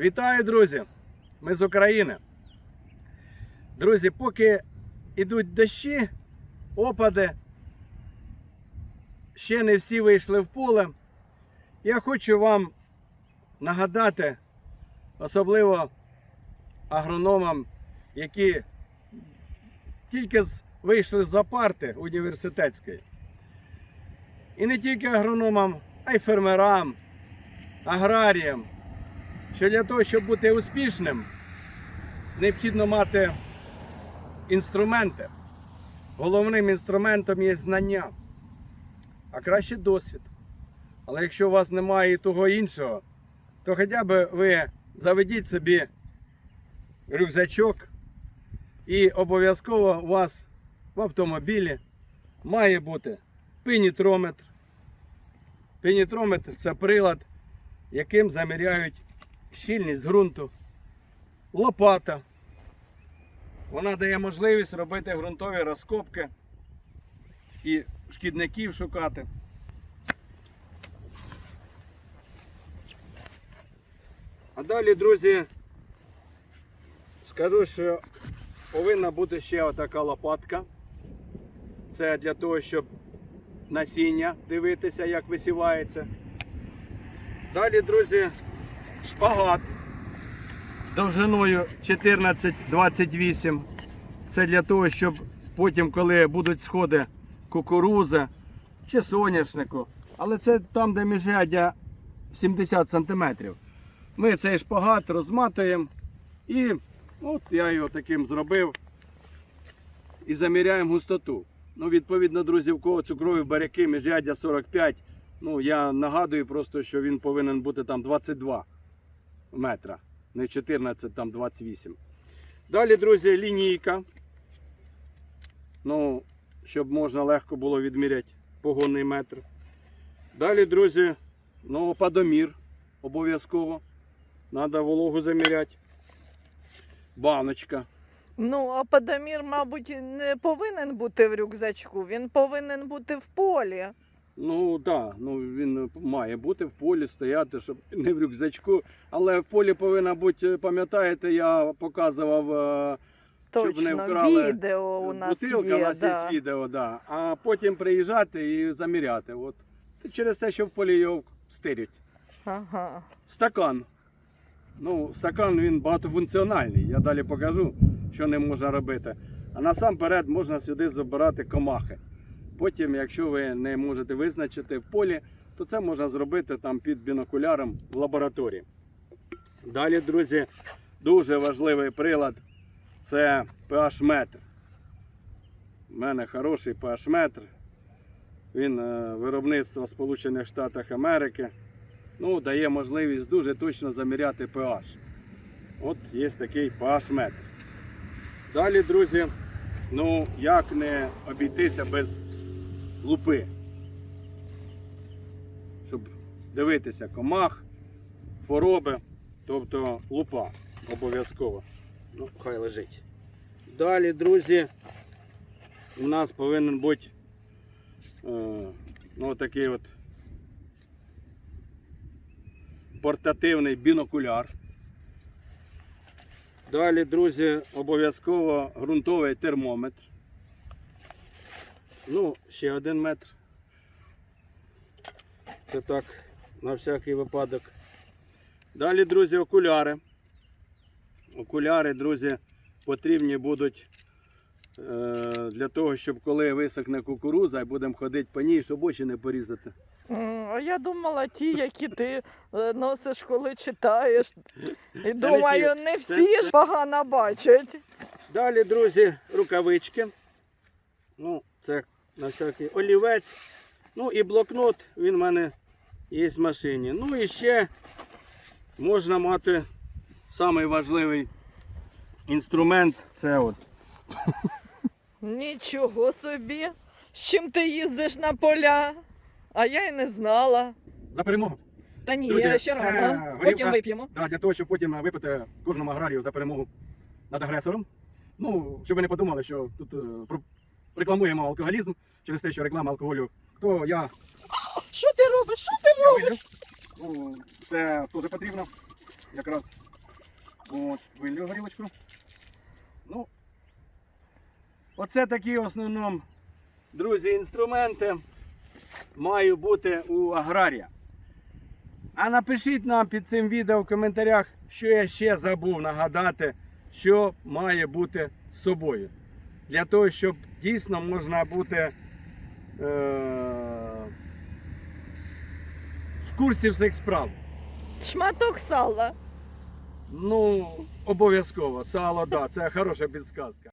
Вітаю, друзі! Ми з України. Друзі, поки йдуть дощі, опади, ще не всі вийшли в поле. Я хочу вам нагадати, особливо агрономам, які тільки вийшли з-за парти університетської. І не тільки агрономам, а й фермерам, аграріям, що для того, щоб бути успішним, необхідно мати інструменти. Головним інструментом є знання, а краще досвід. Але якщо у вас немає і того іншого, то хоча б ви заведіть собі рюкзачок і обов'язково у вас в автомобілі має бути пенітрометр. Пенітрометр це прилад, яким заміряють щільність ґрунту, лопата. Вона дає можливість робити ґрунтові розкопки і шкідників шукати. А далі, друзі, скажу, що повинна бути ще отака лопатка. Це для того, щоб насіння дивитися, як висівається. Далі, друзі, шпагат довжиною 14-28. Це для того, щоб потім, коли будуть сходи кукурузи чи соняшнику, але це там, де міжряддя 70 см. Ми цей шпагат розматуємо і от я його таким зробив і заміряємо густоту. Ну, відповідно, друзі, в кого цукрові баряки, міжряддя 45. Ну, я нагадую просто, що він повинен бути там 22 метра, не 14, там 28. Далі, друзі, лінійка. Ну, щоб можна легко було відміряти погонний метр. Далі, друзі, ну, падомір обов'язково. Треба вологу заміряти. Баночка. Ну, а Падамір, мабуть, не повинен бути в рюкзачку, він повинен бути в полі. Ну так, да, ну він має бути в полі, стояти, щоб не в рюкзачку. Але в полі повинна бути, пам'ятаєте, я показував, е, щоб не вкрали відео у нас бутилка, є. у нас да. є відео, да. а потім приїжджати і заміряти. От. Через те, що в полі його стирять. Ага. Стакан. Ну, стакан він багатофункціональний. Я далі покажу, що ним можна робити. А насамперед можна сюди забирати комахи. Потім, якщо ви не можете визначити в полі, то це можна зробити там під бінокуляром в лабораторії. Далі, друзі, дуже важливий прилад це pH-метр. У мене хороший pH-метр. Він е, виробництва Сполучених Штатів Америки ну, дає можливість дуже точно заміряти pH. От є такий pH-метр. Далі, друзі, ну як не обійтися без лупи. Щоб дивитися комах, хвороби, тобто лупа обов'язково. Ну, хай лежить. Далі, друзі, у нас повинен бути е, ну, такий от портативний бінокуляр. Далі, друзі, обов'язково ґрунтовий термометр. Ну, ще один метр. Це так, на всякий випадок. Далі, друзі, окуляри. Окуляри, друзі, потрібні будуть е, для того, щоб коли висохне кукуруза і будемо ходити по ній, щоб очі не порізати. А я думала, ті, які ти е, носиш, коли читаєш. І не думаю, ті. не Це- всі ж погано бачать. Далі, друзі, рукавички. Ну, це на всякий олівець. Ну і блокнот, він в мене є в машині. Ну і ще можна мати самий важливий інструмент це от. Нічого собі. З чим ти їздиш на поля? А я й не знала. За перемогу. Та ні, Друзі, ще це рано. горілка. Потім вип'ємо. Да, для того, щоб потім випити кожному аграрію за перемогу над агресором. Ну, щоб ви не подумали, що тут е, про- рекламуємо алкоголізм через те, що реклама алкоголю, то я. Що ти робиш? Що ти робиш? Ну, це теж потрібно. Якраз От, вилю горілочку. Ну, Оце такі в основному, друзі, інструменти мають бути у аграрія. А напишіть нам під цим відео в коментарях, що я ще забув нагадати, що має бути з собою. Для того, щоб дійсно можна бути в курсі всіх справ. Шматок сала. Ну, обов'язково. Сало, да, це хороша підсказка.